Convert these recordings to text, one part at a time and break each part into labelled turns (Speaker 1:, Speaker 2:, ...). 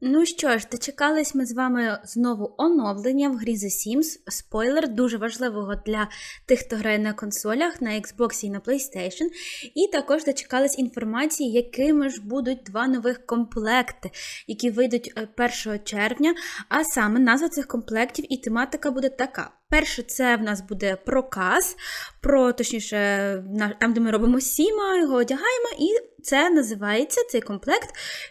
Speaker 1: Ну що ж, дочекались ми з вами знову оновлення в грі The Sims. Спойлер, дуже важливого для тих, хто грає на консолях, на Xbox і на PlayStation. І також дочекались інформації, якими ж будуть два нових комплекти, які вийдуть е, 1 червня. А саме назва цих комплектів і тематика буде така. Перше, це в нас буде проказ, про точніше, там, де ми робимо сіма, його одягаємо, і це називається цей комплект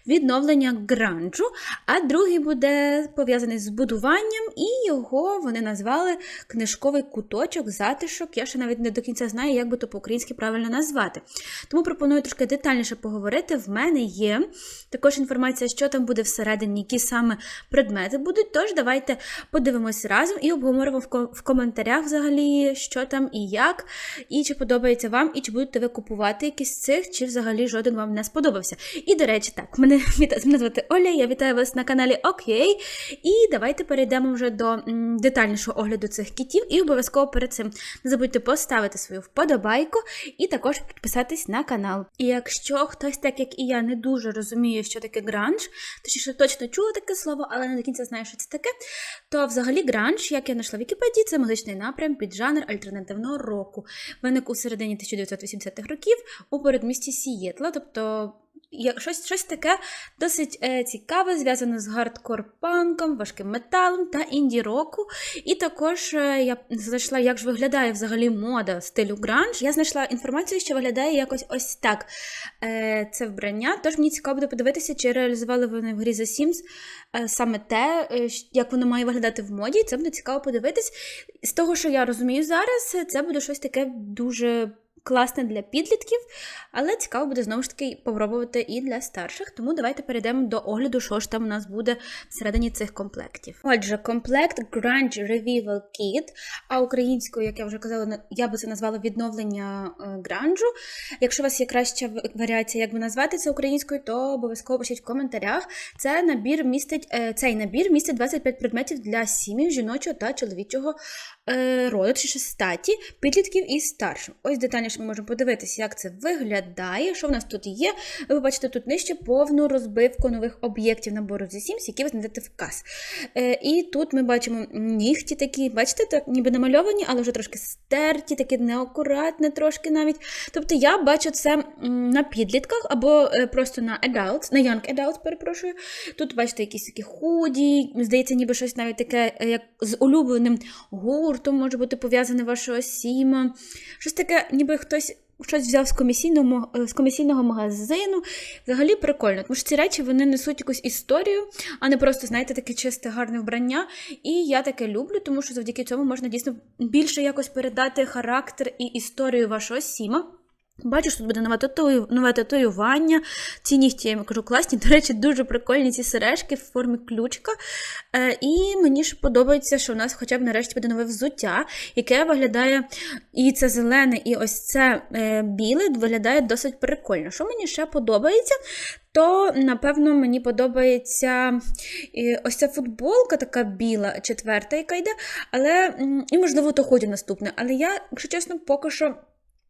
Speaker 1: відновлення гранжу. А другий буде пов'язаний з будуванням, і його вони назвали книжковий куточок, затишок. Я ще навіть не до кінця знаю, як би то по-українськи правильно назвати. Тому пропоную трошки детальніше поговорити. В мене є також інформація, що там буде всередині, які саме предмети будуть. Тож давайте подивимось разом і обговоримо в, ко- в коментарях взагалі, що там і як, і чи подобається вам, і чи будете ви купувати якісь з цих, чи взагалі жоден вам не сподобався. І до речі, так, мене, мене звати Оля, я вітаю вас на каналі Окей. І давайте перейдемо вже до детальнішого огляду цих кітів. І обов'язково перед цим не забудьте поставити свою вподобайку і також підписатись на канал. І якщо хтось, так як і я, не дуже розуміє, що таке гранж, точніше точно чула таке слово, але не до кінця знаю, що це таке, то взагалі гранж, як я знайшла в Вікіпедії, це музичний напрям під жанр альтернативного року. Виник у середині 1980-х років у передмісті Сієтла, тобто. Як- Щось, щось таке досить е, цікаве, зв'язане з гардкор-панком, важким металом та інді-року. І також е, я знайшла, як ж виглядає взагалі мода стилю гранж. Я знайшла інформацію, що виглядає якось ось так. Е, це вбрання. Тож мені цікаво буде подивитися, чи реалізували вони в грі The Sims е, саме те, е, як воно має виглядати в моді. Це буде цікаво подивитись. З того, що я розумію зараз, це буде щось таке дуже. Класне для підлітків, але цікаво буде знову ж таки попробувати і для старших. Тому давайте перейдемо до огляду, що ж там у нас буде всередині цих комплектів. Отже, комплект Grunge Revival Kit, а українською, як я вже казала, я би це назвала відновлення е, гранжу. Якщо у вас є краща варіація, як би назвати це українською, то обов'язково пишіть в коментарях. Це набір містить е, цей набір містить 25 предметів для сім'їв жіночого та чоловічого е, роду, чи статі, підлітків і старшим. Ось детальніше ми можемо подивитися, як це виглядає. Що в нас тут є? Ви побачите тут нижче повну розбивку нових об'єктів набору зі Sims, які ви знайдете вказ. Е, і тут ми бачимо нігті такі, бачите, так ніби намальовані, але вже трошки стерті, такі неакуратне трошки навіть. Тобто я бачу це на підлітках або е, просто на adults, на young adults, перепрошую. Тут бачите якісь такі худі, здається, ніби щось навіть таке, як з улюбленим гуртом може бути пов'язане вашого сіма. Щось таке, ніби хтось. Щось взяв з комісійного, е, з комісійного магазину. Взагалі прикольно, тому що ці речі вони несуть якусь історію, а не просто, знаєте, таке чисте, гарне вбрання. І я таке люблю, тому що завдяки цьому можна дійсно більше якось передати характер і історію вашого сіма. Бачу, тут буде нове, татую, нове татуювання. Ці нігті, я кажу, класні. До речі, дуже прикольні ці сережки в формі ключка. Е, і мені ж подобається, що у нас хоча б нарешті буде нове взуття, яке виглядає і це зелене, і ось це е, біле виглядає досить прикольно. Що мені ще подобається? То, напевно, мені подобається е, ось ця футболка, така біла, четверта, яка йде, але і, можливо, то ході наступне. Але я, якщо чесно, поки що.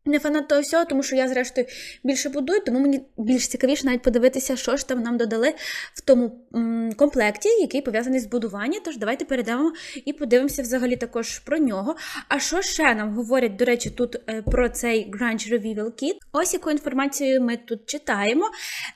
Speaker 1: Не фанат того всього, тому що я, зрештою, більше будую, тому мені більш цікавіше навіть подивитися, що ж там нам додали в тому комплекті, який пов'язаний з будуванням. Тож давайте перейдемо і подивимося взагалі також про нього. А що ще нам говорять, до речі, тут е, про цей Grunge Revival Kit? Ось яку інформацію ми тут читаємо,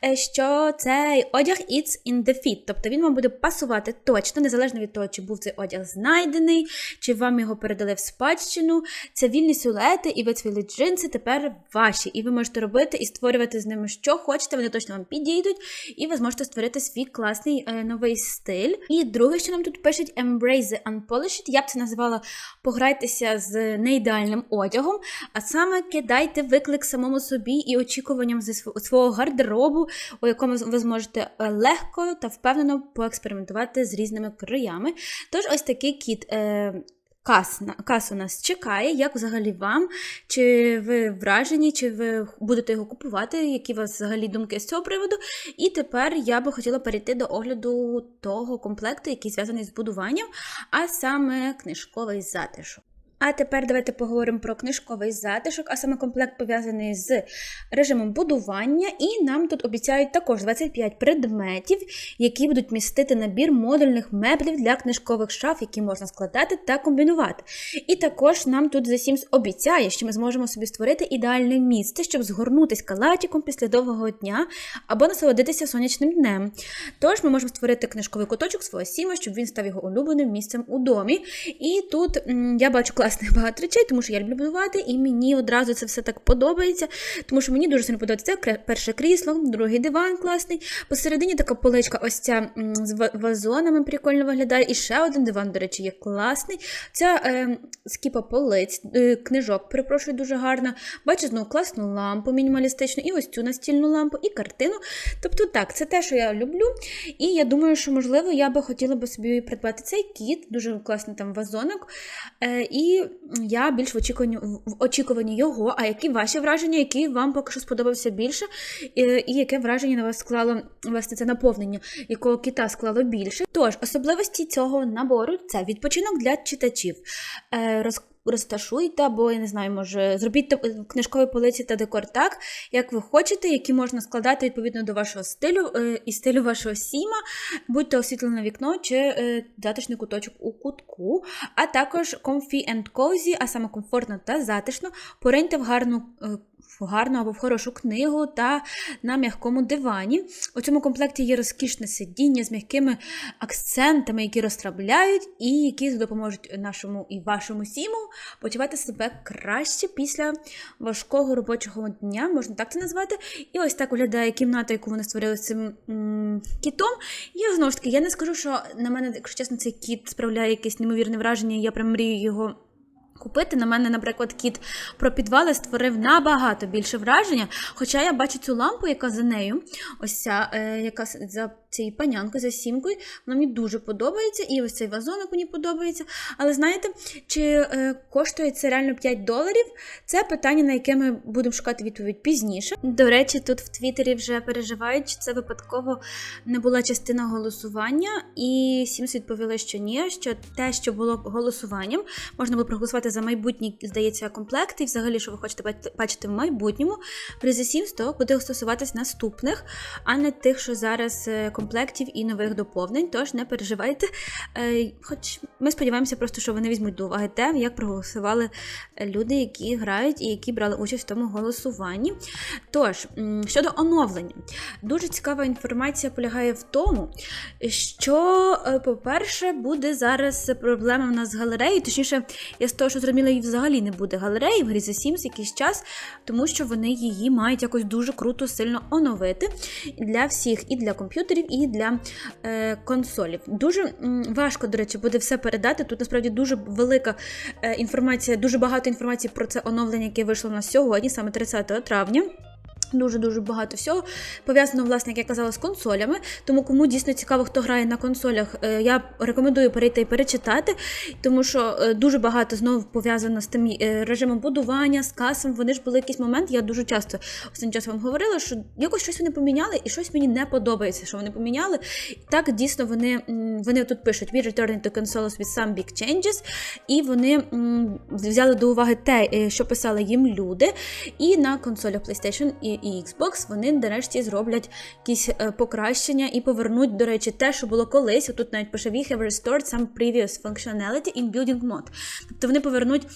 Speaker 1: е, що цей одяг it's in the fit, тобто він вам буде пасувати точно, незалежно від того, чи був цей одяг знайдений, чи вам його передали в спадщину. Це вільні силуети і вицвілі джинси тепер ваші. І ви можете робити і створювати з ними що хочете, вони точно вам підійдуть, і ви зможете створити свій класний е, новий стиль. І друге, що нам тут пишуть, embrace the unpolished, я б це називала пограйтеся з неідеальним одягом, а саме кидайте виклик самому собі і очікуванням зі свого гардеробу, у якому ви зможете е, легко та впевнено поекспериментувати з різними краями. Тож ось такий кіт. Е, Кас, кас у нас чекає, як взагалі вам, чи ви вражені, чи ви будете його купувати, які у вас взагалі думки з цього приводу. І тепер я би хотіла перейти до огляду того комплекту, який зв'язаний з будуванням, а саме книжковий затишок. А тепер давайте поговоримо про книжковий затишок, а саме комплект пов'язаний з режимом будування. І нам тут обіцяють також 25 предметів, які будуть містити набір модульних меблів для книжкових шаф, які можна складати та комбінувати. І також нам тут The Sims обіцяє, що ми зможемо собі створити ідеальне місце, щоб згорнутися калачиком після довгого дня або насолодитися сонячним днем. Тож ми можемо створити книжковий куточок свого сіма, щоб він став його улюбленим місцем у домі. І тут я бачу класних багато речей, тому що я люблю будувати, і мені одразу це все так подобається, тому що мені дуже сильно подобається це перше крісло, другий диван класний. Посередині така поличка, ось ця з вазонами прикольно виглядає. І ще один диван, до речі, є класний. Ця е, скіпа полиць, е, книжок, перепрошую, дуже гарна. Бачу знову класну лампу мінімалістичну, і ось цю настільну лампу, і картину. Тобто, так, це те, що я люблю. І я думаю, що можливо я би хотіла би собі придбати цей кіт, дуже класний там вазонок. Е, і я більш в очікуванні, в очікуванні його. А які ваші враження, які вам поки що сподобався більше, і, і яке враження на вас склало власне це наповнення, якого кіта склало більше? Тож, особливості цього набору це відпочинок для читачів. Е, роз, Розташуйте, або я не знаю, може зробіть та- книжкові полиці та декор так, як ви хочете, які можна складати відповідно до вашого стилю е, і стилю вашого сіма, будь то освітлене вікно чи е, затишний куточок у кутку, а також comfy and cozy, а саме комфортно та затишно, пориньте в гарну. В гарну або в хорошу книгу та на м'якому дивані. У цьому комплекті є розкішне сидіння з м'якими акцентами, які розслабляють і які допоможуть нашому і вашому сіму почувати себе краще після важкого робочого дня, можна так це назвати. І ось так виглядає кімната, яку вони створили з цим кітом. І знову ж таки, я не скажу, що на мене, якщо чесно, цей кіт справляє якесь неймовірне враження, я прям мрію його. Купити на мене, наприклад, кіт про підвали створив набагато більше враження. Хоча я бачу цю лампу, яка за нею, ось ця, е, яка за цією панянкою, за сімкою, вона мені дуже подобається, і ось цей вазонок мені подобається. Але знаєте, чи е, коштує це реально 5 доларів? Це питання, на яке ми будемо шукати відповідь пізніше. До речі, тут в Твіттері вже переживають, чи це випадково не була частина голосування, і Сімс відповіли, що ні, що те, що було голосуванням, можна було проголосувати за майбутній, здається, комплект, і взагалі, що ви хочете бачити- в майбутньому. При The Sims то буде стосуватись наступних, а не тих, що зараз е, комплектів і нових доповнень. Тож не переживайте. Е, Хоч ми сподіваємося, просто що вони візьмуть до уваги те, як проголосували люди, які грають і які брали участь в тому голосуванні. Тож, щодо оновлення, дуже цікава інформація полягає в тому, що, е, по-перше, буде зараз проблема в нас з галереєю. Точніше, я з того, що зрозуміла, її взагалі не буде галереї в грі Sims якийсь час, тому що вони її мають якось дуже круто, сильно оновити для всіх, і для комп'ютерів, і для е, консолів. Дуже важко, до речі, буде все передати. Тут насправді дуже велика е, інформація, дуже багато інформації про це оновлення, яке вийшло на сьогодні, саме 30 травня. Дуже-дуже багато всього пов'язано, власне, як я казала, з консолями. Тому кому дійсно цікаво, хто грає на консолях, е, я рекомендую перейти і перечитати, тому що е, дуже багато знову пов'язано з тим е, режимом будування, з касом. Вони ж були якийсь момент. Я дуже часто останнім часом вам говорила, що якось щось вони поміняли, і щось мені не подобається, що вони поміняли. Так дійсно вони, вони тут пишуть: We returning to consoles with some big changes, і вони взяли до уваги те, що писали їм люди. І на консолях PlayStation і, і Xbox вони нарешті зроблять якісь е, покращення і повернуть, до речі, те, що було колись. Тут навіть пише We have restored some previous functionality in building mode. Тобто вони повернуть.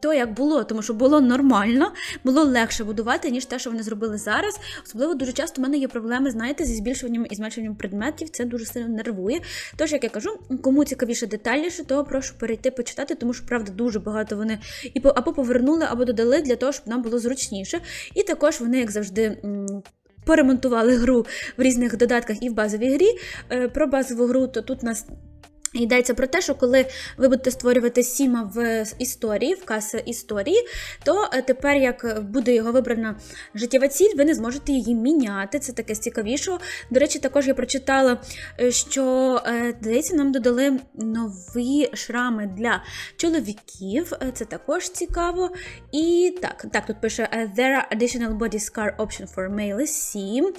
Speaker 1: То, як було, тому що було нормально, було легше будувати, ніж те, що вони зробили зараз. Особливо дуже часто в мене є проблеми, знаєте, зі збільшуванням і зменшуванням предметів. Це дуже сильно нервує. Тож, як я кажу, кому цікавіше детальніше, то прошу перейти почитати, тому що правда дуже багато вони і або повернули, або додали для того, щоб нам було зручніше. І також вони, як завжди. Поремонтували гру в різних додатках і в базовій грі. Е, Про базову гру, то тут нас Йдеться про те, що коли ви будете створювати сіма в історії, в каси історії, то е, тепер, як буде його вибрана життєва ціль, ви не зможете її міняти. Це таке з цікавішого. До речі, також я прочитала, е, що е, здається, нам додали нові шрами для чоловіків. Це також цікаво. І так, так, тут пише There are additional body scar option for male 7.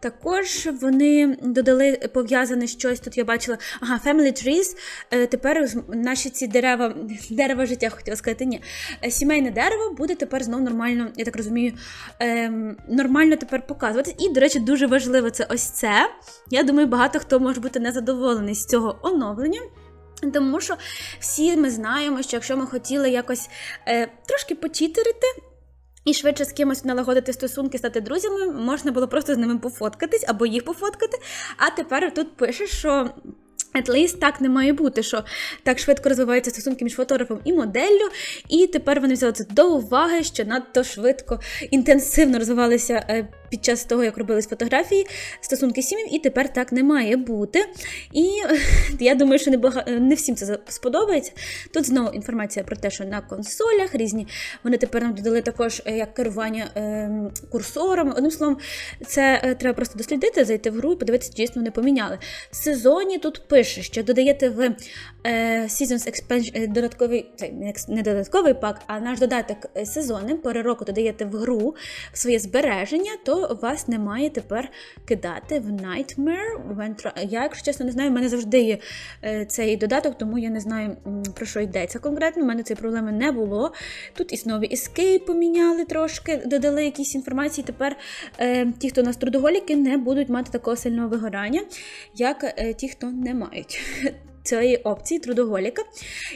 Speaker 1: Також вони додали пов'язане щось. Тут я бачила ага, Family Trees Office. Е, Тепер наші ці дерева, дерева життя хотіла сказати, ні. Е, Сімейне дерево буде тепер знов нормально, я так розумію, ем, нормально тепер показувати. І, до речі, дуже важливо це ось це. Я думаю, багато хто може бути незадоволений з цього оновлення. Тому що всі ми знаємо, що якщо ми хотіли якось е, трошки почитерити. І швидше з кимось налагодити стосунки, стати друзями, можна було просто з ними пофоткатись або їх пофоткати. А тепер тут пише, що At least так не має бути, що так швидко розвиваються стосунки між фотографом і моделлю, і тепер вони взяли це до уваги, що надто швидко, інтенсивно розвивалися е, під час того, як робились фотографії, стосунки сім'їв, і тепер так не має бути. І я думаю, що не, бага... не всім це сподобається. Тут знову інформація про те, що на консолях різні вони тепер нам додали також е, як керування е, курсорами. Одним словом, це е, треба просто дослідити, зайти в гру і подивитися, чи дійсно вони поміняли. В сезоні тут пише, що додаєте в е, Seasons Expansion додатковий, це не додатковий пак, а наш додаток сезони, пори року додаєте в гру в своє збереження, то вас не має тепер кидати в Nightmare. When Я, якщо чесно, не знаю, в мене завжди є е, цей додаток, тому я не знаю про що йдеться конкретно. У мене цієї проблеми не було. Тут і нові Escape поміняли трошки, додали якісь інформації. Тепер е, ті, хто у нас трудоголіки, не будуть мати такого сильного вигорання, як е, ті, хто не мають. Цієї опції трудоголіка.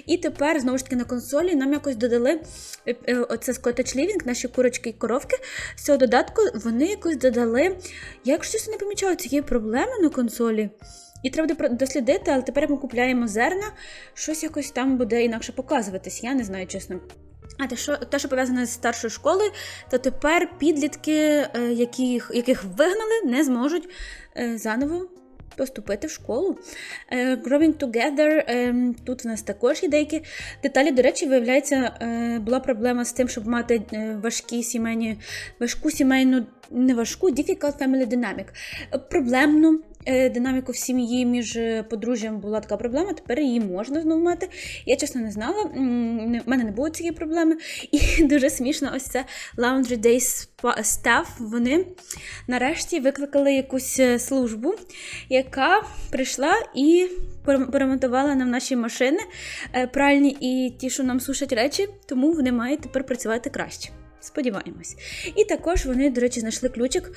Speaker 1: І тепер, знову ж таки, на консолі нам якось додали е, е, оце з Cottage Living, наші курочки і коровки. З цього додатку вони якось додали. Я, якщо чесно, не помічаю цієї проблеми на консолі. І треба дослідити, але тепер ми купляємо зерна, щось якось там буде інакше показуватись. Я не знаю, чесно. А те, що, те, що пов'язане з старшою школою, то тепер підлітки, е, яких, яких вигнали, не зможуть заново поступити в школу. Е, Growing Together, е, тут в нас також є деякі деталі. До речі, виявляється, е, була проблема з тим, щоб мати важкі сімейні, важку сімейну, не важку, difficult family dynamic. Проблемну динаміку в сім'ї між е, подружжям була така проблема, тепер її можна знову мати. Я чесно не знала, в мене не було цієї проблеми. І дуже смішно, ось це Laundry Day Staff, Вони нарешті викликали якусь е, службу, яка прийшла і перем- поремонтувала нам наші машини е, пральні і ті, що нам сушать речі, тому вони мають тепер працювати краще. Сподіваємось. І також вони, до речі, знайшли ключик,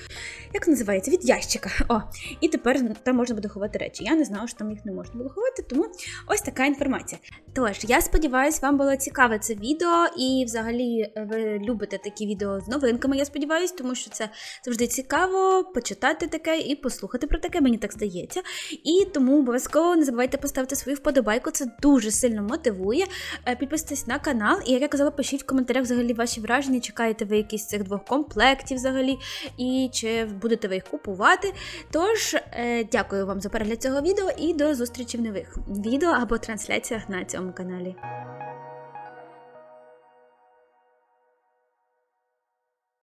Speaker 1: як називається, від ящика. О, і тепер там можна буде ховати речі. Я не знала, що там їх не можна було ховати, тому ось така інформація. Тож, я сподіваюся, вам було цікаве це відео, і взагалі е, ви любите такі відео з новинками, я сподіваюся, тому що це завжди цікаво почитати таке і послухати про таке, мені так здається. І тому обов'язково не забувайте поставити свою вподобайку, це дуже сильно мотивує. Е, Підписуйтесь на канал, і як я казала, пишіть в коментарях взагалі ваші враження, чекаєте ви якісь цих двох комплектів взагалі, і чи будете ви їх купувати. Тож, е, дякую вам за перегляд цього відео і до зустрічі в нових відео або трансляціях на цьому каналі.